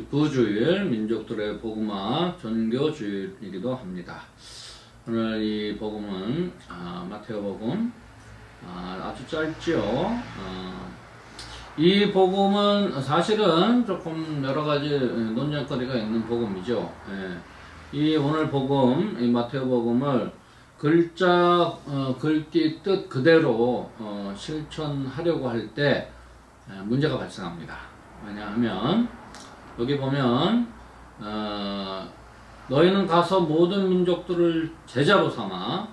연중 제29주일 민족들의 복음화 전교주일이기도 합니다. 오늘 이 복음은 아, 마테오 복음 아, 주 짧죠. 아, 이 복음은 사실은 조금 여러 가지 논쟁거리가 있는 복음이죠. 예. 이 오늘 복음, 이 마테오 복음을 글자, 어, 글귀 뜻 그대로 어, 실천하려고 할때 어, 문제가 발생합니다. 왜냐하면 여기 보면 어, 너희는 가서 모든 민족들을 제자로 삼아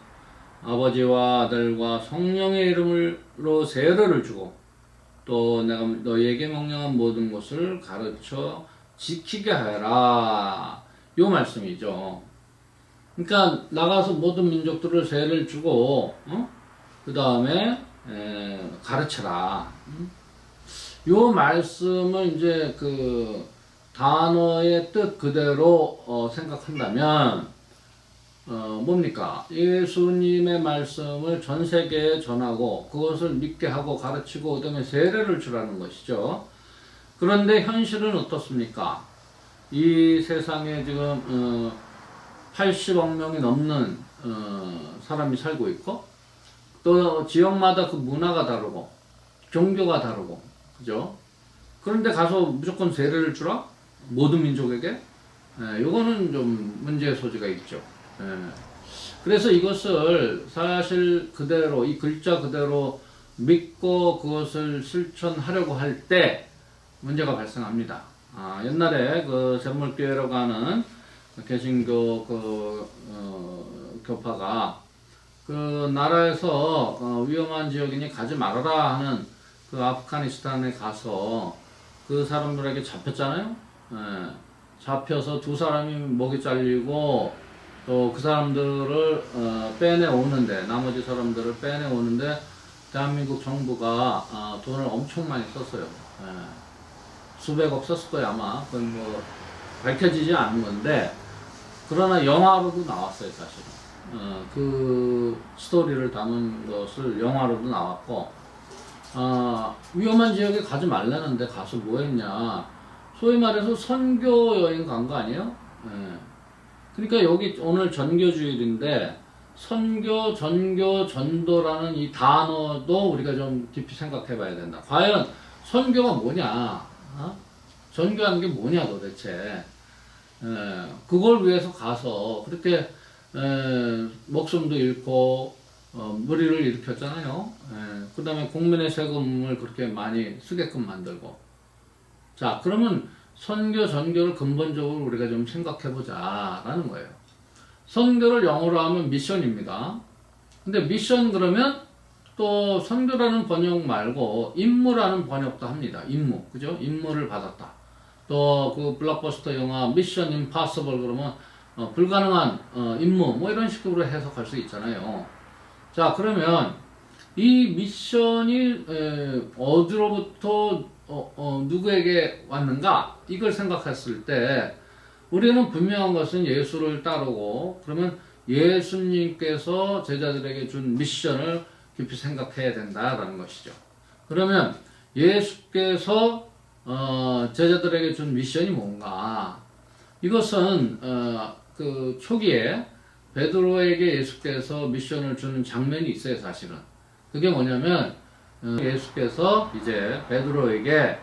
아버지와 아들과 성령의 이름으로 세례를 주고 또 내가 너희에게 명령한 모든 것을 가르쳐 지키게 하라. 요 말씀이죠. 그러니까 나가서 모든 민족들을 세례를 주고 어? 그 다음에 가르쳐라. 응? 요 말씀을 이제 그 단어의 뜻 그대로 어 생각한다면 어 뭡니까? 예수님의 말씀을 전 세계에 전하고 그것을 믿게 하고 가르치고 그다음에 세례를 주라는 것이죠. 그런데 현실은 어떻습니까? 이 세상에 지금 어 80억 명이 넘는 어 사람이 살고 있고 또 지역마다 그 문화가 다르고 종교가 다르고 그죠? 그런데 가서 무조건 세례를 주라? 모든 민족에게? 예, 요거는 좀 문제의 소지가 있죠. 예. 그래서 이것을 사실 그대로, 이 글자 그대로 믿고 그것을 실천하려고 할 때 문제가 발생합니다. 아, 옛날에 그 샘물교회라고 하는 개신교 그, 어, 교파가 그 나라에서 어, 위험한 지역이니 가지 말아라 하는 그 아프가니스탄에 가서 그 사람들에게 잡혔잖아요. 예, 잡혀서 두 사람이 목이 잘리고 또 그 사람들을 어, 빼내 오는데 나머지 사람들을 빼내 오는데 대한민국 정부가 어, 돈을 엄청 많이 썼어요. 예, 수백억 썼을 거예요 아마. 그건 뭐 밝혀지지 않은 건데 그러나 영화로도 나왔어요 사실은. 어, 그 스토리를 담은 것을 영화로도 나왔고 아, 위험한 지역에 가지 말라는데 가서 뭐 했냐. 소위 말해서 선교 여행 간 거 아니에요? 예. 그러니까 여기 오늘 전교주일인데 선교, 전교, 전도라는 이 단어도 우리가 좀 깊이 생각해 봐야 된다. 과연 선교가 뭐냐? 어? 전교하는 게 뭐냐 도대체? 예. 그걸 위해서 가서 그렇게 에, 목숨도 잃고 어, 무리를 일으켰잖아요. 예, 그 다음에 국민의 세금을 그렇게 많이 쓰게끔 만들고. 자, 그러면 선교, 전교를 근본적으로 우리가 좀 생각해 보자 라는 거예요. 선교를 영어로 하면 미션입니다. 근데 미션 그러면 또 선교라는 번역 말고 임무라는 번역도 합니다. 임무. 그죠? 임무를 받았다. 또 그 블록버스터 영화 미션 임파서블 그러면 어, 불가능한 어, 임무 뭐 이런 식으로 해석할 수 있잖아요. 자, 그러면 이 미션이 에, 어디로부터 어, 어, 누구에게 왔는가? 이걸 생각했을 때 우리는 분명한 것은 예수를 따르고 그러면 예수님께서 제자들에게 준 미션을 깊이 생각해야 된다라는 것이죠. 그러면 예수께서 어, 제자들에게 준 미션이 뭔가? 이것은 어, 그 초기에 베드로에게 예수께서 미션을 주는 장면이 있어요, 사실은. 그게 뭐냐면 어, 예수께서 이제 베드로에게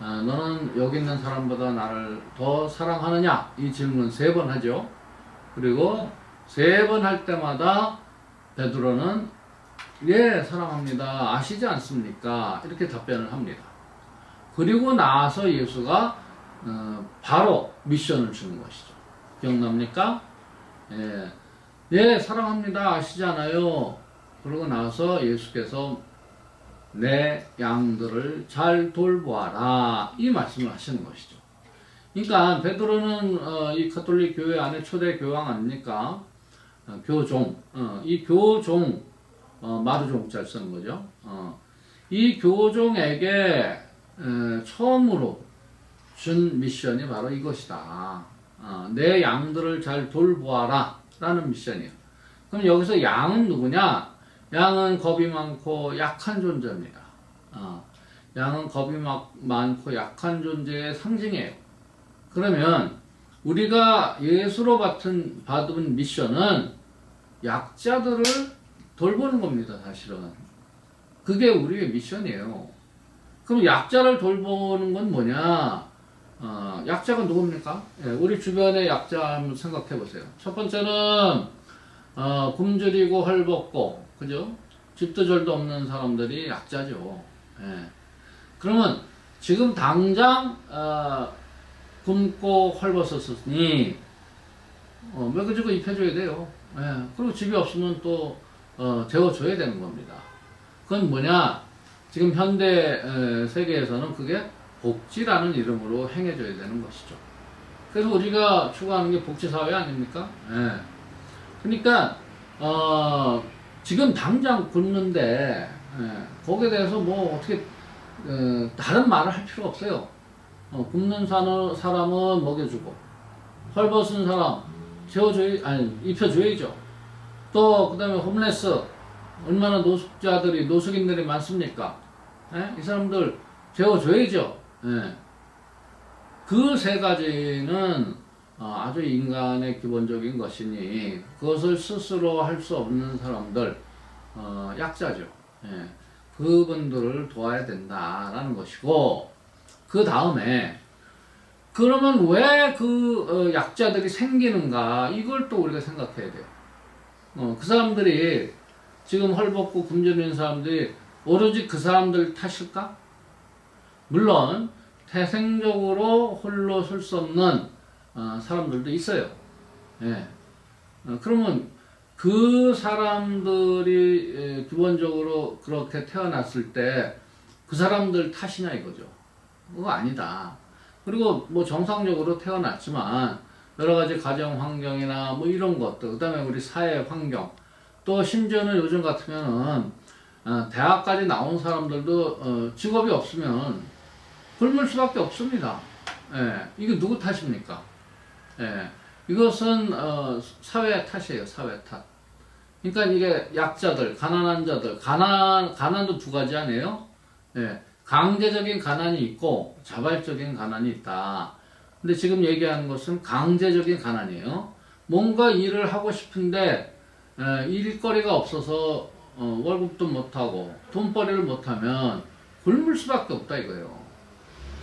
어, 너는 여기 있는 사람보다 나를 더 사랑하느냐? 이 질문 세 번 하죠. 그리고 세 번 할 때마다 베드로는 예, 사랑합니다. 아시지 않습니까? 이렇게 답변을 합니다. 그리고 나서 예수가 어, 바로 미션을 주는 것이죠. 기억납니까? 예. 예, 사랑합니다. 아시잖아요. 그러고 나서 예수께서 내 양들을 잘 돌보아라. 이 말씀을 하시는 것이죠. 그러니까 베드로는 어, 이 카톨릭 교회 안에 초대 교황 아닙니까? 어, 교종. 어, 이 교종 어, 마르종자 쓰는 거죠. 어, 이 교종에게 처음으로 준 미션이 바로 이것이다. 어, 내 양들을 잘 돌보아라. 라는 미션이에요. 그럼 여기서 양은 누구냐? 양은 겁이 많고 약한 존재입니다. 어, 양은 겁이 막 많고 약한 존재의 상징이에요. 그러면 우리가 예수로 받은, 받은 미션은 약자들을 돌보는 겁니다, 사실은. 그게 우리의 미션이에요. 그럼 약자를 돌보는 건 뭐냐? 어, 약자가 누굽니까? 예, 우리 주변의 약자 한번 생각해 보세요. 첫 번째는 어, 굶주리고 헐벗고, 그죠? 집도 절도 없는 사람들이 약자죠. 예. 그러면 지금 당장 어, 굶고 헐벗었으니 어, 먹여주고 입혀줘야 돼요. 예. 그리고 집이 없으면 또 어, 재워줘야 되는 겁니다. 그건 뭐냐? 지금 현대 에, 세계에서는 그게 복지라는 이름으로 행해줘야 되는 것이죠. 그래서 우리가 추구하는 게 복지사회 아닙니까? 예. 그러니까 어, 지금 당장 굶는데 예, 거기에 대해서 뭐 어떻게 어, 다른 말을 할 필요 없어요. 어, 굶는 사람, 사람은 먹여주고 헐벗은 사람 재워줘야 아니 입혀줘야죠. 또 그다음에 홈레스 얼마나 노숙자들이 노숙인들이 많습니까? 예? 이 사람들 재워줘야죠. 예. 그 세 가지는 어, 아주 인간의 기본적인 것이니 그것을 스스로 할 수 없는 사람들 어, 약자죠. 예. 그분들을 도와야 된다라는 것이고 그 다음에 그러면 왜 그 약자들이 생기는가 이걸 또 우리가 생각해야 돼요. 어, 그 사람들이 지금 헐벗고 굶주리는 사람들이 오로지 그 사람들 탓일까? 물론 태생적으로 홀로 설 수 없는 어, 사람들도 있어요. 예. 어, 그러면 그 사람들이 에, 기본적으로 그렇게 태어났을 때 그 사람들 탓이냐 이거죠. 그거 아니다. 그리고 뭐 정상적으로 태어났지만 여러 가지 가정 환경이나 뭐 이런 것들, 그 다음에 우리 사회 환경, 또 심지어는 요즘 같으면은 어, 대학까지 나온 사람들도 어, 직업이 없으면 굶을 수밖에 없습니다. 예, 이게 누구 탓입니까? 예, 이것은 어, 사회 탓이에요. 사회 탓. 그러니까 이게 약자들, 가난한 자들, 가난 가난도 두 가지 아니에요? 예, 강제적인 가난이 있고 자발적인 가난이 있다. 근데 지금 얘기하는 것은 강제적인 가난이에요. 뭔가 일을 하고 싶은데 에, 일거리가 없어서 어, 월급도 못하고 돈벌이를 못하면 굶을 수밖에 없다 이거예요.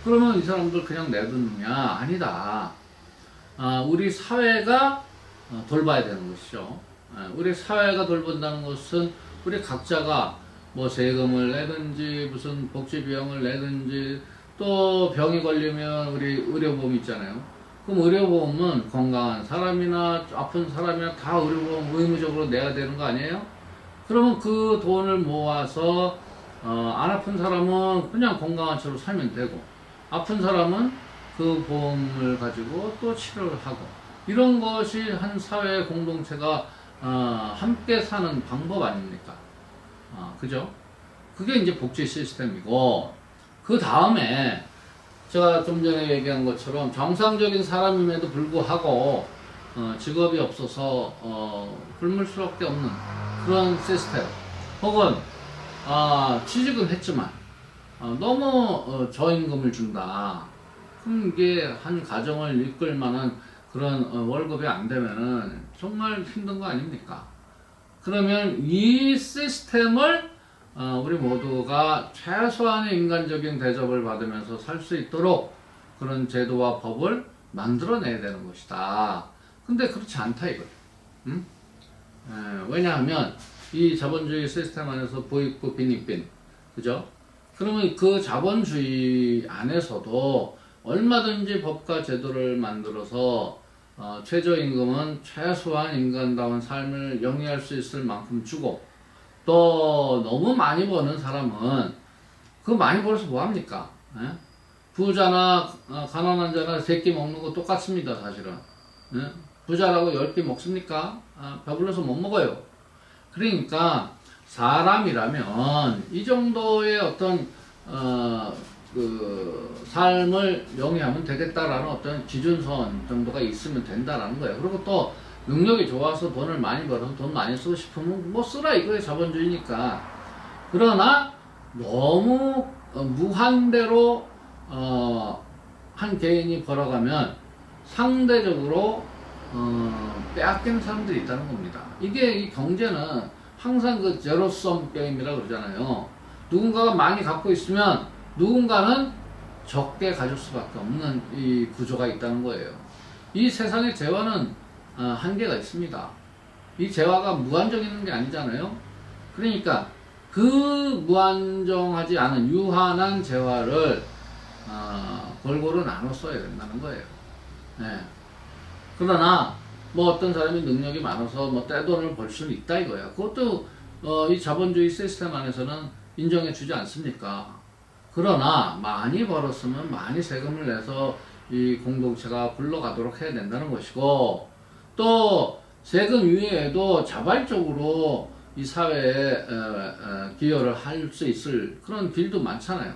그러면 이 사람들 그냥 내두느냐? 아니다. 아, 우리 사회가 어, 돌봐야 되는 것이죠. 에, 우리 사회가 돌본다는 것은 우리 각자가 뭐 세금을 내든지 무슨 복지 비용을 내든지 또 병이 걸리면 우리 의료보험 있잖아요. 그럼 의료보험은 건강한 사람이나 아픈 사람이나 다 의료보험 의무적으로 내야 되는 거 아니에요? 그러면 그 돈을 모아서 어, 안 아픈 사람은 그냥 건강한 채로 살면 되고 아픈 사람은 그 보험을 가지고 또 치료를 하고 이런 것이 한 사회 공동체가 어, 함께 사는 방법 아닙니까? 아, 그죠? 그게 이제 복지 시스템이고, 그 다음에, 제가 좀 전에 얘기한 것처럼 정상적인 사람임에도 불구하고, 어, 직업이 없어서, 어, 굶을 수밖에 없는 그런 시스템. 혹은, 아, 취직은 했지만, 어, 너무 어, 저임금을 준다. 그럼 이게 한 가정을 이끌 만한 그런 어, 월급이 안 되면은 정말 힘든 거 아닙니까? 그러면 이 시스템을 어, 우리 모두가 최소한의 인간적인 대접을 받으면서 살 수 있도록 그런 제도와 법을 만들어내야 되는 것이다. 근데 그렇지 않다 이거예요. 음? 에, 왜냐하면 이 자본주의 시스템 안에서 부익부 빈익빈 그죠? 그러면 그 자본주의 안에서도 얼마든지 법과 제도를 만들어서 어, 최저임금은 최소한 인간다운 삶을 영위할 수 있을 만큼 주고 또 너무 많이 버는 사람은 그 많이 벌어서 뭐합니까? 에? 부자나 어, 가난한 자나 세끼 먹는 거 똑같습니다 사실은 에? 부자라고 열끼 먹습니까? 아, 배불러서 못 먹어요 그러니까 사람이라면 이 정도의 어떤 어, 그 삶을 영위하면 되겠다라는 어떤 기준선 정도가 있으면 된다라는 거예요. 그리고 또 능력이 좋아서 돈을 많이 벌어서 돈 많이 쓰고 싶으면 뭐 쓰라 이거예요. 자본주의니까. 그러나 너무 어, 무한대로 어, 한 개인이 벌어가면 상대적으로 어, 빼앗기는 사람들이 있다는 겁니다. 이게 이 경제는 항상 그 제로섬 게임이라 그러잖아요. 누군가가 많이 갖고 있으면 누군가는 적게 가질 수밖에 없는 이 구조가 있다는 거예요. 이 세상의 재화는 어, 한계가 있습니다. 이 재화가 있는 게 아니잖아요. 그러니까 그 무한정하지 않은 유한한 재화를 어, 골고루 나눠 써야 된다는 거예요. 네. 그러나 뭐 어떤 사람이 능력이 많아서 뭐 떼돈을 벌 수는 있다 이거야. 그것도 어, 이 자본주의 시스템 안에서는 인정해 주지 않습니까? 그러나 많이 벌었으면 많이 세금을 내서 이 공동체가 굴러가도록 해야 된다는 것이고 또 세금 이외에도 자발적으로 이 사회에 기여를 할 수 있을 그런 길도 많잖아요.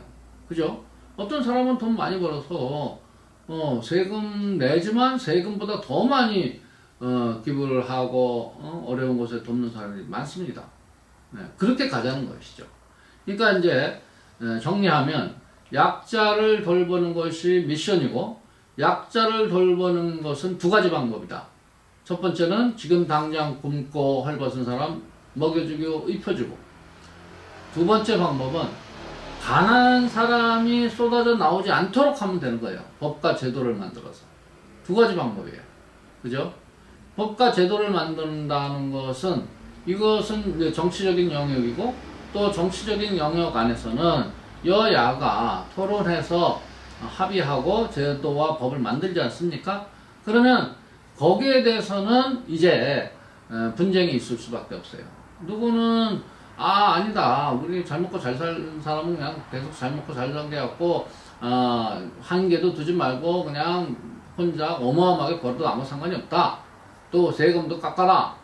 그죠? 어떤 사람은 돈 많이 벌어서 어, 세금 내지만 세금보다 더 많이 어, 기부를 하고 어, 어려운 곳에 돕는 사람들이 많습니다. 네, 그렇게 가자는 것이죠. 그러니까 이제 에, 정리하면 약자를 돌보는 것이 미션이고 약자를 돌보는 것은 두 가지 방법이다. 첫 번째는 지금 당장 굶고 헐벗은 사람 먹여주고 입혀주고 두 번째 방법은 가난한 사람이 쏟아져 나오지 않도록 하면 되는 거예요. 법과 제도를 만들어서. 두 가지 방법이에요. 그죠? 법과 제도를 만든다는 것은 이것은 정치적인 영역이고 또 정치적인 영역 안에서는 여야가 토론해서 합의하고 제도와 법을 만들지 않습니까? 그러면 거기에 대해서는 이제 어, 분쟁이 있을 수밖에 없어요. 누구는 아 아니다 우리 잘 먹고 잘 사는 사람은 그냥 계속 잘 먹고 잘 살게 갖고 어, 한계도 두지 말고 그냥 혼자 어마어마하게 벌어도 아무 상관이 없다. 또 세금도 깎아라.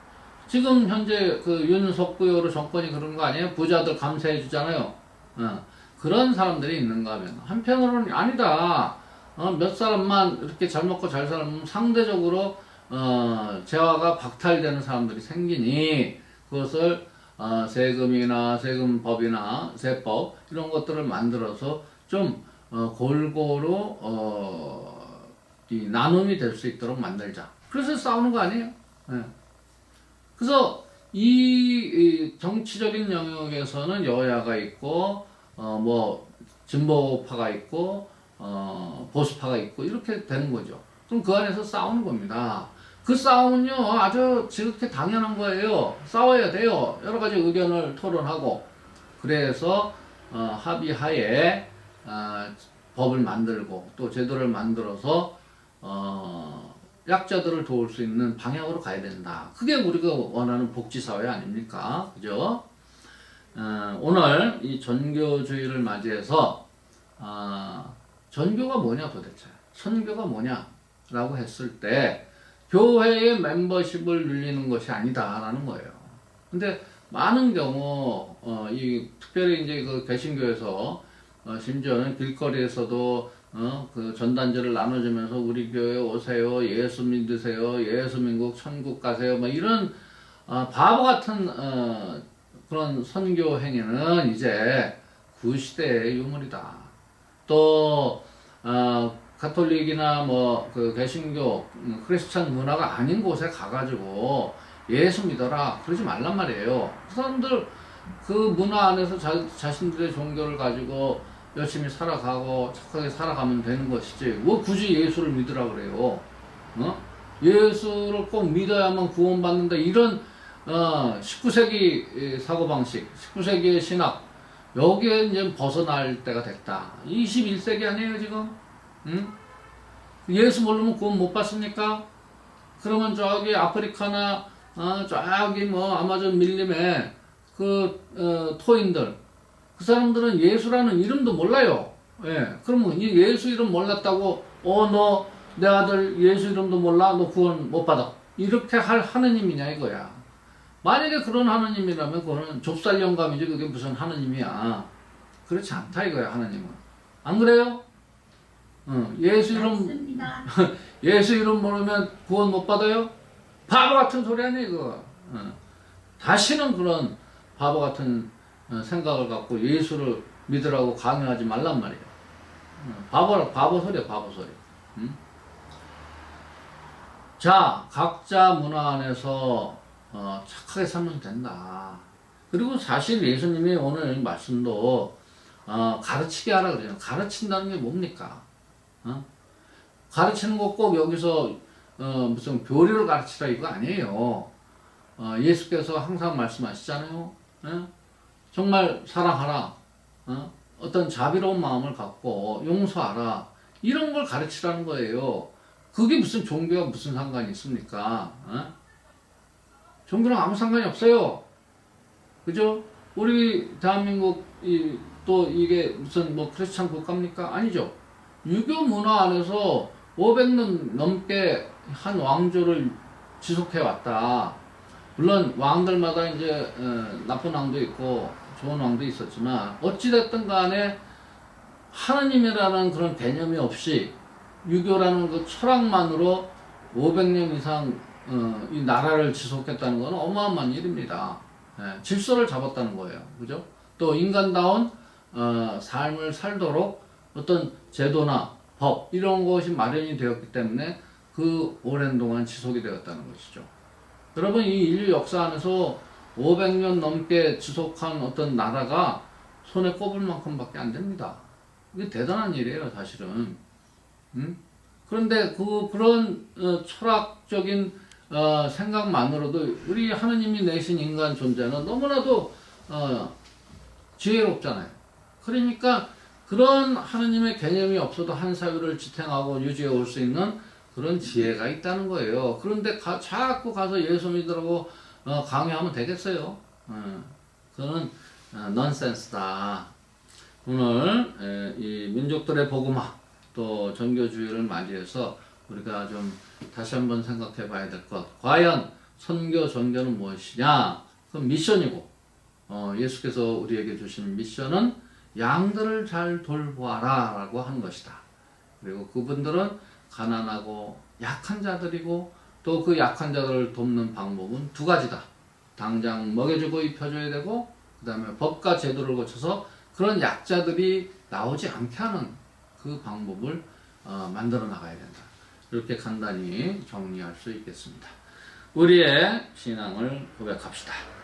지금 현재 그 윤석구요로 정권이 그런 거 아니에요? 부자들 감세해 주잖아요. 어, 그런 사람들이 있는가 하면 한편으로는 아니다. 어, 몇 사람만 이렇게 잘 먹고 잘 살면 상대적으로 어, 재화가 박탈되는 사람들이 생기니 그것을 어, 세금이나 세금법이나 세법 이런 것들을 만들어서 좀 어, 골고루 어, 이 나눔이 될 수 있도록 만들자. 그래서 싸우는 거 아니에요? 예. 그래서 이, 이 정치적인 영역에서는 여야가 있고 어, 뭐 진보파가 있고 어, 보수파가 있고 이렇게 되는 거죠. 그럼 그 안에서 싸우는 겁니다. 그 싸움은요 아주 지극히 당연한 거예요. 싸워야 돼요. 여러 가지 의견을 토론하고 그래서 어, 합의하에 어, 법을 만들고 또 제도를 만들어서 어, 약자들을 도울 수 있는 방향으로 가야 된다. 그게 우리가 원하는 복지사회 아닙니까? 그죠? 어, 오늘 이 전교주의를 맞이해서 어, 전교가 뭐냐 도대체? 선교가 뭐냐라고 했을 때 교회의 멤버십을 늘리는 것이 아니다라는 거예요. 근데 많은 경우 어, 이 특별히 이제 그 개신교에서 어, 심지어는 길거리에서도 어, 그 전단지를 나눠주면서 우리 교회 오세요, 예수 믿으세요, 예수 민국 천국 가세요, 뭐 이런 어, 바보 같은 어, 그런 선교 행위는 이제 구시대의 유물이다. 또 어, 가톨릭이나 뭐 그 개신교 음, 크리스찬 문화가 아닌 곳에 가가지고 예수 믿어라 그러지 말란 말이에요. 그 사람들 그 문화 안에서 자, 자신들의 종교를 가지고 열심히 살아가고 착하게 살아가면 되는 것이지 뭐 굳이 예수를 믿으라 그래요. 어? 예수를 꼭 믿어야만 구원받는다 이런 어, 19세기 사고방식, 19세기의 신학 여기에 이제 벗어날 때가 됐다. 21세기 아니에요 지금? 응? 예수 모르면 구원 못 받습니까? 그러면 저기 아프리카나 어, 저기 뭐 아마존 밀림에 그 어, 토인들 그 사람들은 예수라는 이름도 몰라요. 예. 그러면 이 예수 이름 몰랐다고 어 너 내 아들 예수 이름도 몰라 너 구원 못 받아 이렇게 할 하느님이냐 이거야. 만약에 그런 하느님이라면 그거는 좁쌀 영감이지 그게 무슨 하느님이야. 그렇지 않다 이거야 하느님은. 안 그래요? 어, 예수 이름. 예수 이름 모르면 구원 못 받아요? 바보 같은 소리 아니야 이거. 어. 다시는 그런 바보 같은 어, 생각을 갖고 예수를 믿으라고 강요하지 말란 말이에요. 어, 바보 바보 소리야 바보 소리. 응? 자 각자 문화 안에서 어, 착하게 살면 된다. 그리고 사실 예수님이 오늘 말씀도 어, 가르치게 하라 그래요. 가르친다는 게 뭡니까? 어? 가르치는 거 꼭 여기서 어, 무슨 교리를 가르치라 이거 아니에요. 어, 예수께서 항상 말씀하시잖아요. 예? 정말 사랑하라. 어? 어떤 자비로운 마음을 갖고 용서하라. 이런 걸 가르치라는 거예요. 그게 무슨 종교와 무슨 상관이 있습니까? 어? 종교랑 아무 상관이 없어요. 그죠? 우리 대한민국 이, 또 이게 무슨 뭐 크리스찬 국가입니까? 아니죠. 유교 문화 안에서 500년 넘게 한 왕조를 지속해 왔다. 물론 왕들마다 이제 어, 나쁜 왕도 있고 좋은 왕도 있었지만 어찌됐든 간에 하느님이라는 그런 개념이 없이 유교라는 그 철학만으로 500년 이상 어, 이 나라를 지속했다는 건 어마어마한 일입니다. 예, 질서를 잡았다는 거예요. 그죠? 또 인간다운 어, 삶을 살도록 어떤 제도나 법 이런 것이 마련이 되었기 때문에 그 오랜 동안 지속이 되었다는 것이죠. 여러분 이 인류 역사 안에서 500년 넘게 지속한 어떤 나라가 손에 꼽을 만큼밖에 안 됩니다. 이게 대단한 일이에요, 사실은. 음? 그런데 그 그런 어, 철학적인 어, 생각만으로도 우리 하느님이 내신 인간 존재는 너무나도 어, 지혜롭잖아요. 그러니까 그런 하느님의 개념이 없어도 한 사회를 지탱하고 유지해 올 수 있는 그런 지혜가 있다는 거예요. 그런데 가, 자꾸 가서 예수 믿으라고 어, 강요하면 되겠어요. 어, 그거는 어, 넌센스다. 오늘 에, 이 민족들의 복음화 또 전교주의를 맞이해서 우리가 좀 다시 한번 생각해 봐야 될 것. 과연 선교 전교는 무엇이냐? 그건 미션이고 어, 예수께서 우리에게 주신 미션은 양들을 잘 돌보아라 라고 하는 것이다. 그리고 그분들은 가난하고 약한 자들이고 또 그 약한 자들을 돕는 방법은 두 가지다. 당장 먹여주고 입혀줘야 되고 그 다음에 법과 제도를 거쳐서 그런 약자들이 나오지 않게 하는 그 방법을 어, 만들어 나가야 된다. 이렇게 간단히 정리할 수 있겠습니다. 우리의 신앙을 고백합시다.